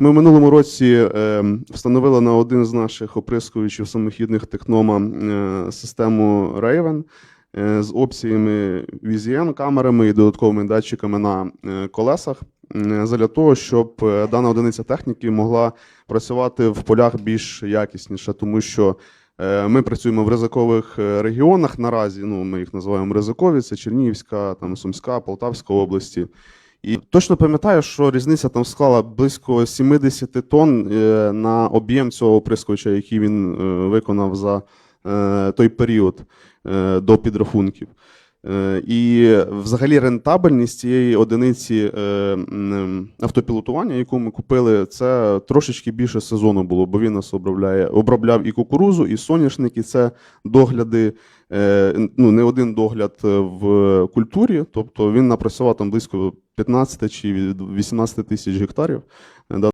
Ми в минулому році е, встановили на один з наших оприскувачів самохідних Технома е, систему Raven е, з опціями VZN, камерами і додатковими датчиками на е, колесах задля того, щоб дана одиниця техніки могла працювати в полях більш якісніше, тому що ми працюємо в ризикових регіонах наразі. Ну, ми їх називаємо ризикові, це Чернігівська, там Сумська, Полтавська області. І точно пам'ятаю, що різниця там склала близько 70 тонн е, на об'єм цього оприскувача, який він е, виконав за е, той період до підрахунків. І взагалі рентабельність цієї одиниці е, автопілотування, яку ми купили, це трошечки більше сезону було, бо він нас обробляє, обробляв і кукурузу, і соняшник, і це догляди, ну не один догляд е, в культурі, тобто він напрацював там близько 15 чи 18 тисяч гектарів. Е,